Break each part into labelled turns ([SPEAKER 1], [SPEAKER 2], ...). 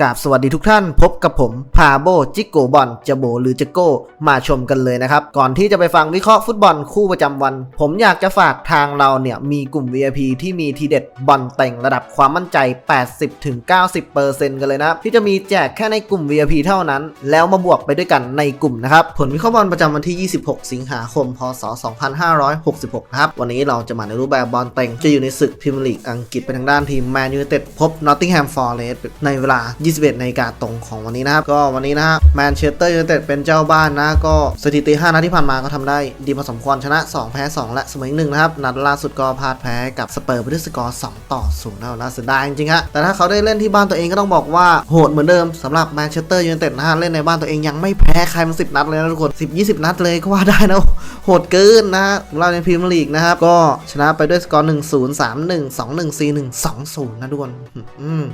[SPEAKER 1] กราบสวัสดีทุกท่านพบกับผมพาโบจิโกบอลจะโบหรือจะโก้มาชมกันเลยนะครับ ก่อนที่จะไปฟังวิเคราะห์ฟุตบอลคู่ประจำวัน ผมอยากจะฝากทางเราเนี่ยมีกลุ่ม VIP ที่มีทีเด็ดบอลแต่งระดับความมั่นใจ 80-90%กันเลยนะที่จะมีแจกแค่ในกลุ่ม VIP เท่านั้น แล้วมาบวกไปด้วยกันในกลุ่มนะครับ ผลวิเคราะห์บอลประจำวันที่ 26 สิงหาคม พศ 2566 นะครับ วันนี้เราจะมาในรูปแบบบอลแต่งจะอยู่ในศึกพรีเมียร์ลีกอังกฤษเป็นทางด้านทีมแมนยูเต็ดพบนอตติงแฮมฟอร์เรสต์ในเวลา21นาฬิกาตรงของวันนี้นะครับก็วันนี้นะฮะแมนเชสเตอร์ยูไนเต็ดเป็นเจ้าบ้านนะก็สถิติ 5นัดที่ผ่านมาก็ทำได้ดีพอสมควรชนะ 2 แพ้ 2 และเสมออีกหนึ่งนะครับ นัดล่าสุดก็พลาดแพ้กับสเปอร์ไปด้วยสกอร์2ต่อ0แล้วน่าเสียดายจริงๆฮะแต่ถ้าเขาได้เล่นที่บ้านตัวเองก็ต้องบอกว่าโหดเหมือนเดิมสำหรับแมนเชสเตอร์ยูไนเต็ดนะฮะเล่นในบ้านตัวเองยังไม่แพ้ใครมา10นัดเลยนะทุกคน10 20 นัดเลยก็ว่าได้นะโหดเกินนะฮะเราในพรีเมียร์ลีกนะครับก็ชนะไปด้วยสกอร์1 0 3 1 2 1 4 1 2 0นะทุกคน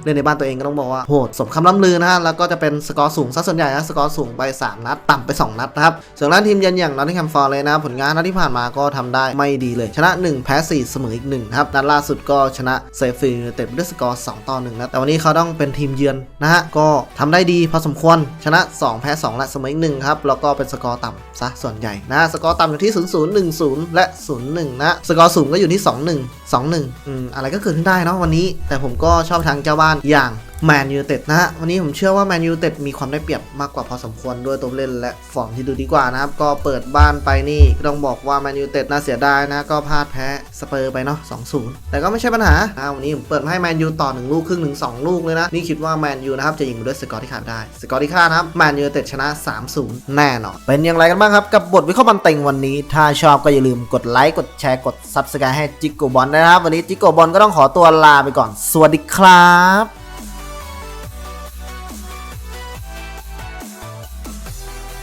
[SPEAKER 1] เล่นในบ้านตัวเองก็ต้องบอกว่าโหดสมคำล่ำลือนะฮะแล้วก็จะเป็นสกอร์สูงซะส่วนใหญ่นะสกอร์สูงไป 3 นัด ต่ำไป 2 นัดนะครับส่วนด้านทีมเยือนอย่างนอตติงแฮมฟอร์เลยนะผลงานนัดที่ผ่านมาก็ทำได้ไม่ดีเลย ชนะ 1 แพ้ 4 เสมออีก1ครับนัดล่าสุดก็ชนะเซฟฟิลด์เต็ดด้วยสกอร์2ต่อ1นะแต่วันนี้เขาต้องเป็นทีมเยือนนะฮะก็ทำได้ดีพอสมควรชนะ 2 แพ้ 2 และเสมออีก1ครับแล้วก็เป็นสกอร์ต่ำซะส่วนใหญ่นะสกอร์ต่ำอยู่ที่ 0 0 1 0 และ 0 1 นะสกอร์สูงก็อยู่ที่ 2 1 2 1อืมอะไรก็เกิดขึ้นได้เนาะวันนี้ แต่ผมก็ชอบทางเจ้าบ้านอย่าง แมนยูเต็ดนะฮะวันนี้ผมเชื่อว่าแมนยูเต็ดมีความได้เปรียบมากกว่าพอสมควรด้วยตัวเล่นและฟอร์มที่ดูดีกว่านะครับ ก็เปิดบ้านไปนี่ต้องบอกว่าแมนยูเต็ดน่าเสียดายนะ ก็พลาดแพ้สเปอร์ไปเนาะ2-0 แต่ก็ไม่ใช่ปัญหาวันนี้ผมเปิดให้แมนยูต่อ 1 ลูกครึ่งถึง2ลูกเลยนะ นี่คิดว่าแมนยูนะครับจะยิงด้วยสกอร์ที่ขาดได้ สกอร์ที่คาดนะครับแมนยูเต็ดชนะ 3-0 แน่นอนเป็นอย่างไรกันบ้างครับกับบทวิเคราะห์บอลเต็งวันนี้ ถ้าชอบก็อย่าลืมกดไลค์กดแชร์กด Subscribe ให้จิกโกบอลนะครับวันนี้จิกโกบอลก็ต้องขอตัวลาไปก่อน สวัสดีครับ